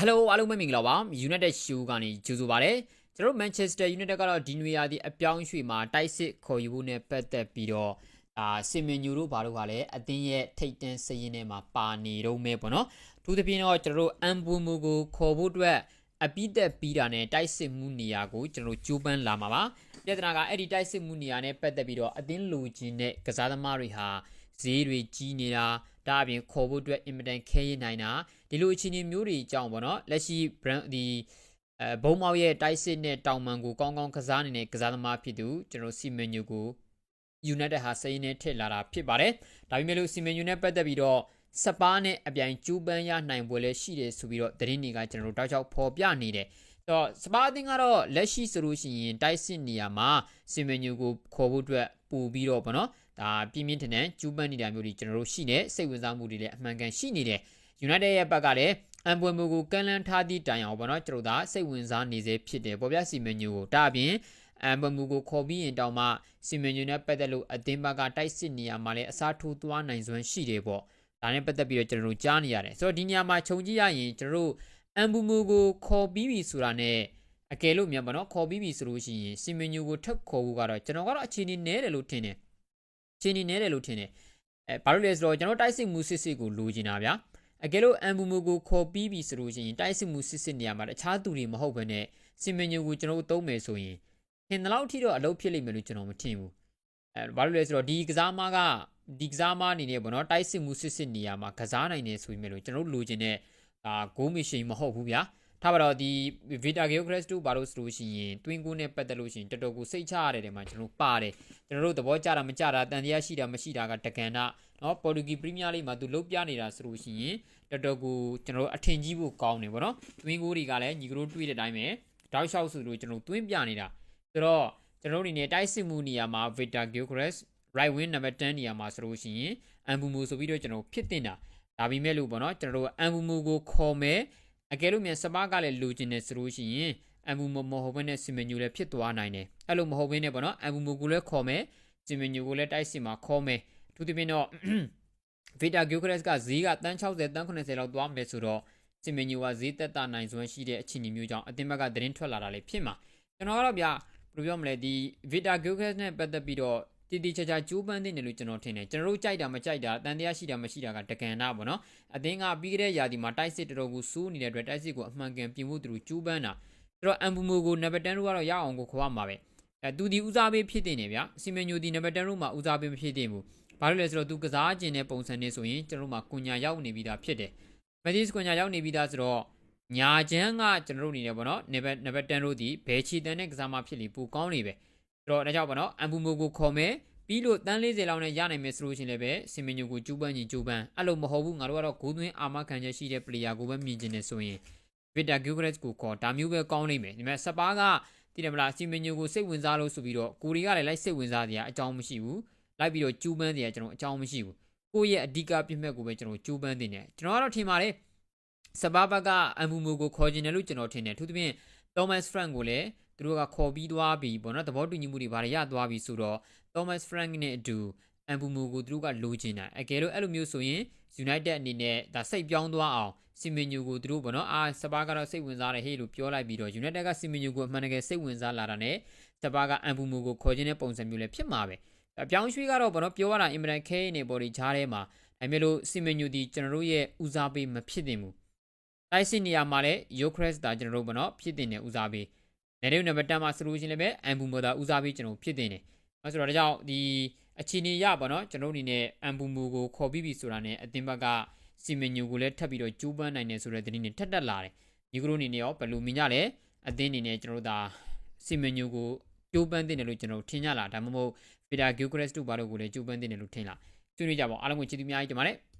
Hello အားလုံးပဲမင်္ဂလာပါ United Show ကနေကြိုဆိုပါရစေကျွန်တော်တို့ Manchester United ကတော့ဒီနွေရာသီအပြောင်းရွှေ့မှာတိုက်စစ်ခေါ်ယူဖို့နဲ့ပတ်သက်ပြီးတော့အာစင်မင်ညူတို့ဘာလို့ကလည်းအသင်းရဲ့ထိတ်တန်းစရင်ထဲမှာပါနေတော့မဲပေါ့နော်အထူးသဖြင့်တော့ကျွန်တော်တို့အမ်ဘူမူကိုခေါ်ဖို့အတွက်အပိသက်ပြီးတာနဲ့တိုက်စစ်မှုနေရာကိုကျွန်တော်တို့ကြိုးပမ်းလာမှာပါပြဿနာကအဲ့ဒီတိုက်စစ်မှုနေရာနဲ့ပတ်သက်ပြီးတော့အသင်းလူချင်းတဲ့ကစားသမားတွေဟာဈေးတွေကြီးနေတာ ဒါအပြင်ခေါ်ဖို့အတွက်အင်မတန်ခဲရနိုင်တာဒီလိုအခြေအနေမျိုးတွေအကြောင်းပေါ့နော်လက်ရှိ brand ဒီအဲဘုံမောက်ရဲ့တိုက်စစ်နဲ့တောင်မန်ကိုကောင်းကောင်းကစားနေတဲ့ကစားသမားဖြစ်သူကျွန်တော်စီမန်ညူကို United ဟာစိန်နဲ့ထည့်လာတာဖြစ်ပါတယ်ဒါပေမဲ့လို့စီမန်ညူနဲ့ပတ်သက်ပြီးတော့စပါးနဲ့အပြိုင်ကျူးပန်းရနိုင်ပွဲလည်းရှိတယ်ဆိုပြီးတော့သတင်းတွေကကျွန်တော်တို့တောက်ချောက်ဖော်ပြနေတယ် တော့စပါးအသင်းကတော့လက်ရှိဆိုလို့ရှိရင်တိုက်စစ်နေရာမှာစီမန်ညူကိုခေါ်ဖို့အတွက်ပို့ပြီးတော့ဗောနော်ဒါပြင်းပြင်းထန်ထန်ကျူးပန်းနေတာမျိုးတွေကျွန်တော်တို့ရှိနေစိတ်ဝင်စားမှုတွေလည်းအမှန်ကန်ရှိနေတယ် United ရဲ့ဘက်ကလည်းအမ်ပွေမူကိုကန်လန်းထားသည့်တိုင်အောင်ပေါ့နော်ကျွန်တော်ဒါစိတ်ဝင်စားနေစေဖြစ်တယ်ပေါ်ပြစီမန်ညူကိုဒါအပြင်အမ်ပွေမူကိုခေါ်ပြီးရင်တောင်မှစီမန်ညူနဲ့ပတ်သက်လို့အသင်းဘက်ကတိုက်စစ်နေရမှာလည်းအစားထိုးသွားနိုင်စွမ်းရှိတယ်ပေါ့ဒါနဲ့ပတ်သက်ပြီးတော့ကျွန်တော်တို့ကြားနေရတယ်ဆိုတော့ဒီညမှာခြုံကြည့်ရရင်ကျွန်တော်တို့ အမ်ဘူမူကိုခေါ်ပြီးပြီဆိုတာနဲ့အကယ်လို့မြန်ပါနော်ခေါ်ပြီးပြီဆိုလို့ရှိရင်စီမန်ညူကိုထပ်ခေါ်ဖို့ကတော့ကျွန်တော်ကတော့အခြေအနေနည်းတယ်လို့ထင်တယ်အခြေအနေနည်းတယ်လို့ထင်တယ်အဲဘာလို့လဲဆိုတော့ကျွန်တော်တိုက်စစ်မှုစစ်စစ်ကိုလိုချင်တာဗျာအကယ်လို့အမ်ဘူမူကိုခေါ်ပြီးပြီဆိုလို့ရှိရင်တိုက်စစ်မှုစစ်စစ်နေရာမှာတခြားသူတွေမဟုတ်ဘဲနဲ့စီမန်ညူကိုကျွန်တော်တို့သုံးမယ်ဆိုရင်ထင်တယ်လို့ထိတော့အလုပ်ဖြစ်လိမ့်မယ်လို့ကျွန်တော်မထင်ဘူးအဲဘာလို့လဲဆိုတော့ဒီကစားမကဒီကစားမအနေနဲ့ပေါ့နော်တိုက်စစ်မှုစစ်စစ်နေရာမှာကစားနိုင်နေဆိုပေမဲ့လို့ကျွန်တော်တို့လိုချင်တဲ့ ဒါဂိုးမရှင်မဟုတ်ဘူးဗျာထားပါတော့ဒီ Vita Geo Crash 2ဘာလို့ဆိုလို့ရှိရင် Twin Go နဲ့ပတ်သက်လို့ရှိရင်တော်တော်ကိုစိတ်ချရတယ်တဲ့မှာကျွန်တော်ပါတယ်ကျွန်တော်တို့သဘောကျတာမကျတာတန်တရားရှိတာမရှိတာကတကန်တာနော်ပေါ်တူဂီပရီးမီးယားလိမှာသူလုတ်ပြနေတာဆိုလို့ရှိရင်တော်တော်ကိုကျွန်တော်တို့အထင်ကြီးဖို့ကောင်းတယ်ဗောနော် Twin Go တွေကလည်းညီကတို့တွေ့တဲ့အတိုင်းပဲတောက်လျှောက်ဆိုလို့ကျွန်တော်တို့ twin ပြနေတာဆိုတော့ကျွန်တော်တို့အနေနဲ့တိုက်စစ်မှုနေရာမှာ Vita Geo Crash right wing number 10နေရာမှာဆိုလို့ရှိရင် Ambumo ဆိုပြီးတော့ကျွန်တော်ဖြစ်တင်တာ ဒါပေမဲ့လို့ပေါ့နော်ကျွန်တော်တို့အမ်ဘူမူကိုခေါ်မယ်အကယ်လို့မြန်စပါးကလည်းလိုချင်တယ်ဆိုလို့ရှိရင်အမ်ဘူမူမဟုတ်ဘဲနဲ့စီမန်ညူလည်းဖြစ်သွားနိုင်တယ်အဲ့လိုမဟုတ်ဘဲနဲ့ပေါ့နော်အမ်ဘူမူကိုလည်းခေါ်မယ်စီမန်ညူကိုလည်းတိုက်စစ်မှာခေါ်မယ်သူတပင်းတော့ Vita Geocrest ကဈေးကတန်း60တန်း80လောက်သွားမယ်ဆိုတော့စီမန်ညူကဈေးသက်သာနိုင်စွမ်းရှိတဲ့အခြေအနေမျိုးကြောင့်အသင်းဘက်ကသတင်းထွက်လာတာလည်းဖြစ်မှာကျွန်တော်ကတော့ဗျာဘယ်လိုပြောမလဲဒီ Vita Geocrest နဲ့ပတ်သက်ပြီးတော့ တည်တည်ချာချာကျိုးပန်းတဲ့နေလို့ကျွန်တော်ထင်တယ်ကျွန်တော်တို့ကြိုက်တာမကြိုက်တာတန်တရားရှိတာမရှိတာကတကန်နာပေါ့နော်အသင်းကပြီးခဲ့တဲ့ရာသီမှာတိုက်စစ်တော်တော်ကိုစိုးနေတဲ့အတွက်တိုက်စစ်ကိုအမှန်ကန်ပြင်ဖို့သူတို့ကျိုးပန်းတာဆိုတော့အမ်ဘူမိုကိုနံပါတ်10တို့ကတော့ရအောင်ကိုခေါ်ရမှာပဲအဲသူဒီဦးစားပေးဖြစ်တင်နေဗျာစီမန်ညိုဒီနံပါတ်10တို့မှာဦးစားပေးမဖြစ်တင်ဘူးဘာလို့လဲဆိုတော့သူကစားကျင်တဲ့ပုံစံနဲ့ဆိုရင်ကျွန်တော်တို့မှာကွန်ညာရောက်နေပြီးသားဖြစ်တယ်မက်သီးကွန်ညာရောက်နေပြီးသားဆိုတော့ညာချမ်းကကျွန်တော်တို့အနေနဲ့ပေါ့နော်နံပါတ်နံပါတ်10တို့ဒီဘယ်ချီတန်းတဲ့ကစားမဖြစ်လီပူကောင်းနေပဲဆို တော့ဒါကြောင့်ပေါ့နော်အမ်ဘူမိုကိုခေါ်မယ်ပြီးလို့တန်း40လောက်နဲ့ရနိုင်မယ်ဆိုလို့ရှိရင်လည်းပဲစင်မညိုကိုကျူးပန်းကြီးကျူးပန်းအဲ့လိုမဟုတ်ဘူးငါတို့ကတော့ဂိုးသွင်းအာမခံချက်ရှိတဲ့ player ကိုပဲမြင်ကျင်နေဆိုရင် Victor Gilchrist ကိုခေါ်ဒါမျိုးပဲကောင်းနိုင်မယ်ဒီမဲ့စပါးကတည်တယ်မလားစင်မညိုကိုစိတ်ဝင်စားလို့ဆိုပြီးတော့ကိုရီကလည်းလိုက်စိတ်ဝင်စားတဲ့အကြောင်းမရှိဘူးလိုက်ပြီးတော့ကျူးပန်းတဲ့အကျွန်တော်အကြောင်းမရှိဘူးကိုယ့်ရဲ့အဓိကပြစ်မဲ့ကိုပဲကျွန်တော်ကျူးပန်းတင်တယ်ကျွန်တော်ကတော့ထင်ပါတယ်စပါးဘက်ကအမ်ဘူမိုကိုခေါ်ကျင်တယ်လို့ကျွန်တော်ထင်တယ်သူသဖြင့် Thomas Frank ကိုလည်းသူတို့ကခေါ်ပြီးသွားပြီပေါ့နော်သဘောတူညီမှုတွေဘာတွေရသွားပြီဆိုတော့ Thomas Frank နဲ့အတူအမ်ဘူမူကိုသူတို့ကလိုချင်တာအကယ်လို့အဲ့လိုမျိုးဆိုရင် United အနေနဲ့ဒါစိတ်ပြောင်းသွားအောင်စီမင်ညူကိုသူတို့ပေါ့နော်အာစပါးကတော့စိတ်ဝင်စားတယ်ဟေးလို့ပြောလိုက်ပြီးတော့ United ကစီမင်ညူကိုအမှန်တကယ်စိတ်ဝင်စားလာတာနဲ့စပါးကအမ်ဘူမူကိုခေါ်ခြင်းတဲ့ပုံစံမျိုးလည်းဖြစ်မှာပဲအပြောင်းရွှေ့ကတော့ပေါ့နော်ပြောရတာအင်မတန်ခဲနေပေါ်ဒီဂျားထဲမှာဒါပေမဲ့လို့စီမင်ညူဒီကျွန်တော်တို့ရဲ့ဦးစားပေးမဖြစ်တင်ဘူး တိုက်စစ်နေရာမှာလည်း Yokres ဒါကျွန်တော်တို့ပေါ့နော်ဖြစ်တင်တဲ့ဦးစားပေးနေရုံနံပါတ်10မှာဆိုလို့ရှိရင်လည်းအမ်ဘူမိုဒါဦးစားပေးကျွန်တော်ဖြစ်တင်တယ်အဲဆိုတော့ဒါကြောင့်ဒီအခြေအနေရပါတော့ကျွန်တော်အနေနဲ့အမ်ဘူမူကိုခေါ်ပြီးပြီဆိုတာနဲ့အသင်းဘက်ကစီမင်ညူကိုလည်းထပ်ပြီးတော့ကျူးပန်းနိုင်တယ်ဆိုတဲ့သတင်းတွေထပ်တက်လာတယ်ဒီကရိုအနေနဲ့ရောဘယ်လိုမြင်ကြလဲအသင်းအနေနဲ့ကျွန်တော်တို့ဒါစီမင်ညူကိုကျူးပန်းတင်တယ်လို့ကျွန်တော်ထင်ကြလားဒါမှမဟုတ်ဗီတာဂီယိုဂရက်စ်တို့ဘာလို့ကိုလည်းကျူးပန်းတင်တယ်လို့ထင်လားဆွေးနွေးကြပါအောင်အားလုံးကိုချစ်သူများကြီးကြပါမယ်